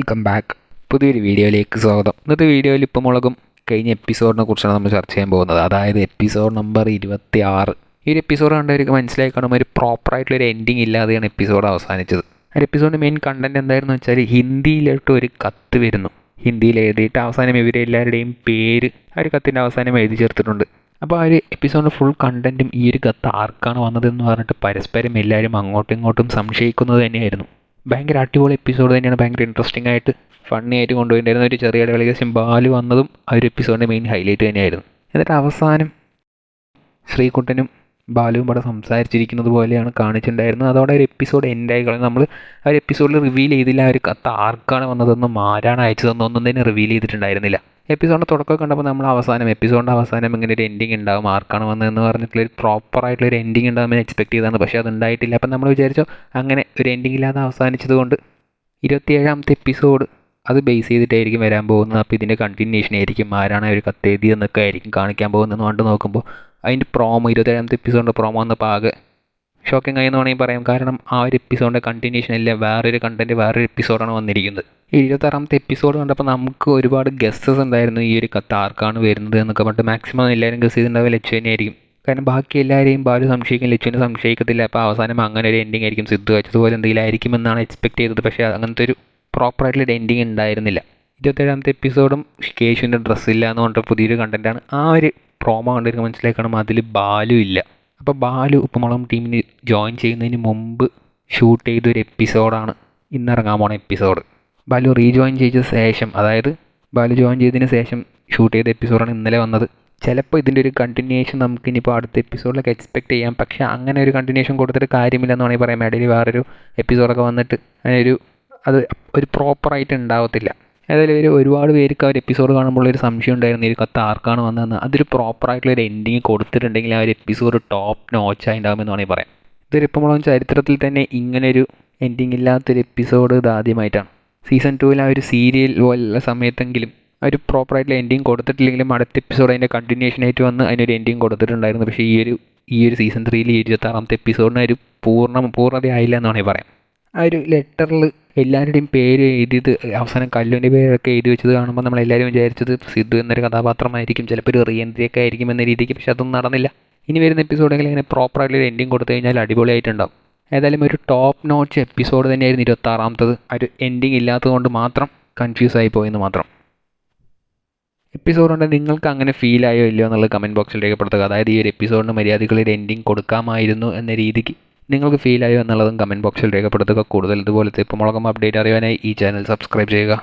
Welcome back പുതിയൊരു വീഡിയോയിലേക്ക് സ്വാഗതം. ഇന്നത്തെ വീഡിയോയിൽ ഇപ്പം മുളകും കഴിഞ്ഞ എപ്പിസോഡിനെ കുറിച്ചാണ് നമ്മൾ ചർച്ച ചെയ്യാൻ പോകുന്നത്. അതായത് എപ്പിസോഡ് നമ്പർ ഇരുപത്തി ആറ് ഈ ഒരു എപ്പിസോഡ് കണ്ടവർക്ക് മനസ്സിലായി കാണുമ്പോൾ ഒരു പ്രോപ്പറായിട്ടുള്ളൊരു എൻഡിങ് ഇല്ലാതെയാണ് എപ്പിസോഡ് അവസാനിച്ചത്. ആ എപ്പിസോഡിന്റെ മെയിൻ കണ്ടന്റ് എന്തായിരുന്നു വെച്ചാൽ ഹിന്ദിയിലോട്ട് ഒരു കത്ത് വരുന്നു. ഹിന്ദിയിൽ എഴുതിയിട്ട് അവസാനം ഇവരെല്ലാവരുടെയും പേര് ആ ഒരു കത്തിന്റെ അവസാനം എഴുതി ചേർത്തിട്ടുണ്ട്. അപ്പോൾ ആ ഒരു എപ്പിസോഡിന്റെ ഫുൾ കണ്ടന്റും ഈ ഒരു കത്ത് ആർക്കാണ് വന്നതെന്ന് പറഞ്ഞിട്ട് പരസ്പരം എല്ലാവരും അങ്ങോട്ടും ഇങ്ങോട്ടും സംശയിക്കുന്നത് തന്നെയായിരുന്നു. ഭയങ്കര അടിപൊളി എപ്പിസോഡ് തന്നെയാണ്. ഭയങ്കര ഇൻട്രസ്റ്റിംഗ് ആയിട്ട് ഫണ്ണി ആയിട്ട് കൊണ്ടുപോയിട്ടുണ്ടായിരുന്ന. ഒരു ചെറിയ ഇടവേളയ്ക്ക് ബാലു വന്നതും ആ ഒരു എപ്പിസോഡിന്റെ മെയിൻ ഹൈലൈറ്റ് തന്നെയായിരുന്നു. എന്നിട്ട് അവസാനം ശ്രീകുട്ടനും ബാലുവും ഇവിടെ സംസാരിച്ചിരിക്കുന്നത് പോലെയാണ് കാണിച്ചിട്ടുണ്ടായിരുന്നത്. അതോടെ ഒരു എപ്പിസോഡ് എൻഡായി കളഞ്ഞു. നമ്മൾ ആ ഒരു എപ്പിസോഡിൽ റിവീൽ ചെയ്തില്ല ആ ഒരു കത്ത് ആർക്കാണ് വന്നതെന്നും ആരാണ് അയച്ചതെന്നും ഒന്നും തന്നെ റിവീൽ ചെയ്തിട്ടുണ്ടായിരുന്നില്ല. എപ്പിസോഡിന്റെ തുടക്കമൊക്കെ കണ്ടപ്പോൾ നമ്മൾ അവസാനം എപ്പിസോഡിന്റെ അവസാനം ഇങ്ങനെ ഒരു എൻഡിങ് ഉണ്ടാവും ആർക്കാണ് വന്നതെന്ന് പറഞ്ഞിട്ടുള്ള ഒരു പ്രോപ്പർ ആയിട്ടുള്ള ഒരു എൻഡിങ് ഉണ്ടാകുമെന്ന് എക്സ്പെക്ട് ചെയ്താണ് പക്ഷേ അത് ഉണ്ടായിട്ടില്ല അപ്പം നമ്മൾ വിചാരിച്ചു അങ്ങനെ ഒരു എൻഡിങ് ഇല്ലാതെ അവസാനിച്ചതുകൊണ്ട് ഇരുപത്തിയേഴാമത്തെ എപ്പിസോഡ് അത് ബേസ് ചെയ്തിട്ടായിരിക്കും വരാൻ പോകുന്നത്. അപ്പോൾ ഇതിന്റെ കണ്ടിന്യൂഷൻ ആയിരിക്കും. ആരാണ് ഒരു കത്തെഴുതിയെന്നൊക്കെ ആയിരിക്കും കാണിക്കാൻ പോകുന്നതെന്ന് കണ്ട് നോക്കുമ്പോൾ അതിന്റെ പ്രോമോ ഇരുപത്തേഴാമത്തെ എപ്പിസോഡിന്റെ പ്രോമോ എന്ന പാകെ ഷോക്കിംഗ് ആയി എന്ന് വേണമെങ്കിൽ പറയാം. കാരണം ആ ഒരു എപ്പിസോഡിന്റെ കണ്ടിന്യൂഷൻ അല്ല വേറൊരു കണ്ടന്റ് വേറൊരു എപ്പിസോഡാണ് വന്നിരിക്കുന്നത്. ഈ ഇരുപത്താറാമത്തെ എപ്പിസോഡ് കണ്ടപ്പോൾ നമുക്ക് ഒരുപാട് ഗസ്റ്റസ് ഉണ്ടായിരുന്നു. ഈ ഒരു കത്ത് ആർക്കാണ് വരുന്നത് എന്നൊക്കെ പറഞ്ഞിട്ട് മാക്സിമം എല്ലാവരും ഗസ് ചെയ്തിട്ടുണ്ടാവുക ലച്ചു തന്നെയായിരിക്കും കാരണം ബാക്കി എല്ലാവരെയും ബാലു സംശയിക്കും ലച്ചുവിനെ സംശയിക്കത്തില്ല. അപ്പോൾ അവസാനം അങ്ങനെ ഒരു എൻഡിങ് ആയിരിക്കും. സിദ്ധു വെച്ചതുപോലെ എന്തെങ്കിലും ആയിരിക്കും എന്നാണ് എക്സ്പെക്ട് ചെയ്തത്. പക്ഷേ അങ്ങനത്തെ ഒരു പ്രോപ്പറായിട്ടുള്ള എൻഡിങ് ഉണ്ടായിരുന്നില്ല. ഇരുപത്തേഴാമത്തെ എപ്പിസോഡും കേശുവിന്റെ ഡ്രസ്സില്ല എന്ന് പറഞ്ഞിട്ട് പുതിയൊരു കണ്ടന്റാണ് ആ ഒരു പ്രോമോ കണ്ടിരിക്കാൻ മനസ്സിലാക്കണം അതിൽ ബാലു ഇല്ല. അപ്പോൾ ബാലു ഉപ്പുമുളം ടീമിന് ജോയിൻ ചെയ്യുന്നതിന് മുമ്പ് ഷൂട്ട് ചെയ്തൊരു എപ്പിസോഡാണ് ഇന്നിറങ്ങാൻ പോണ എപ്പിസോഡ് ബാലു റീജോയിൻ ചെയ്ത ശേഷം അതായത് ബാലു ജോയിൻ ചെയ്തതിന് ശേഷം ഷൂട്ട് ചെയ്ത എപ്പിസോഡാണ് ഇന്നലെ വന്നത്. ചിലപ്പോൾ ഇതിന്റെ ഒരു കണ്ടിന്യൂഷൻ നമുക്ക് ഇനിയിപ്പോൾ അടുത്ത എപ്പിസോഡിലൊക്കെ എക്സ്പെക്ട് ചെയ്യാം. പക്ഷേ അങ്ങനെ ഒരു കണ്ടിന്യൂഷൻ കൊടുത്തിട്ട് കാര്യമില്ലെന്ന് വേണമെങ്കിൽ പറയാം. ഇടയിൽ വേറൊരു എപ്പിസോഡൊക്കെ വന്നിട്ട് അങ്ങനെ ഒരു അത് ഒരു പ്രോപ്പറായിട്ട് ഉണ്ടാവത്തില്ല. ഏതായാലും ഇവർ ഒരുപാട് പേർക്ക് ആ ഒരു എപ്പിസോഡ് കാണുമ്പോൾ ഒരു സംശയം ഉണ്ടായിരുന്നു. ഈ കത്ത് ആർക്കാണ് വന്നതെന്ന്. അതൊരു പ്രോപ്പറായിട്ടുള്ള ഒരു എൻഡിങ് കൊടുത്തിട്ടുണ്ടെങ്കിൽ ആ ഒരു എപ്പിസോഡ് ടോപ്പ് നോച്ചായി ഉണ്ടാകുമെന്ന് വേണമെങ്കിൽ പറയാം. ഇതൊരു ഇപ്പം ചരിത്രത്തിൽ തന്നെ ഇങ്ങനൊരു എൻഡിങ് ഇല്ലാത്തൊരു എപ്പിസോഡ് ഇത് ആദ്യമായിട്ടാണ്. സീസൺ ടൂവിൽ ആ ഒരു സീരിയൽ പോലുള്ള സമയത്തെങ്കിലും ഒരു പ്രോപ്പറായിട്ടുള്ള എൻഡിങ് കൊടുത്തിട്ടില്ലെങ്കിലും അടുത്ത എപ്പിസോഡ് അതിന്റെ കണ്ടിന്യൂഷൻ ആയിട്ട് വന്ന് അതിനൊരു എൻഡിങ് കൊടുത്തിട്ടുണ്ടായിരുന്നു. പക്ഷേ ഈ ഒരു ഈ ഒരു സീസൺ ത്രീയിൽ ഇരുപത്താറാമത്തെ എപ്പിസോഡിന് ഒരു പൂർണ പൂർണതയായില്ല എന്ന് വേണമെങ്കിൽ പറയാം. ആ ഒരു ലെറ്ററിൽ എല്ലാവരുടെയും പേര് എഴുതിയത് അവസാനം കല്ലുവിന്റെ പേരൊക്കെ എഴുതി വെച്ചത് കാണുമ്പോൾ നമ്മൾ എല്ലാവരും വിചാരിച്ചത് സിദ്ധു എന്നൊരു കഥാപാത്രമായിരിക്കും ചിലപ്പോൾ ഒരു റീഎൻട്രിയൊക്കെ ആയിരിക്കും എന്ന രീതിക്ക് പക്ഷെ അതൊന്നും നടന്നില്ല. ഇനി വരുന്ന എപ്പിസോഡെങ്കിൽ ഇങ്ങനെ പ്രോപ്പറായിട്ടുള്ള എൻഡിങ് കൊടുത്തു കഴിഞ്ഞാൽ അടിപൊളിയായിട്ടുണ്ടാവും. ഏതായാലും ഒരു ടോപ്പ് നോച്ച് എപ്പിസോഡ് തന്നെയായിരുന്നു ഇരുപത്താറാമത്തത്. ഒരു എൻഡിങ് ഇല്ലാത്തതുകൊണ്ട് മാത്രം കൺഫ്യൂസ് ആയി പോയെന്ന് മാത്രം. എപ്പിസോഡ് ഉണ്ടെങ്കിൽ നിങ്ങൾക്ക് അങ്ങനെ ഫീൽ ആയോ ഇല്ലയോ എന്നുള്ളത് കമന്റ് ബോക്സിൽ രേഖപ്പെടുത്തുക. അതായത് ഈ ഒരു എപ്പിസോഡിന് മര്യാദകളിൽ എൻഡിങ് കൊടുക്കാമായിരുന്നു എന്ന രീതിക്ക് നിങ്ങൾക്ക് ഫീൽ ആയോ എന്നുള്ളതും കമന്റ് ബോക്സിൽ രേഖപ്പെടുത്തുക. കൂടുതൽ ഇതുപോലത്തെ ഇപ്പം മുളകം അപ്ഡേറ്റ് അറിയാനായി ഈ ചാനൽ സബ്സ്ക്രൈബ് ചെയ്യുക.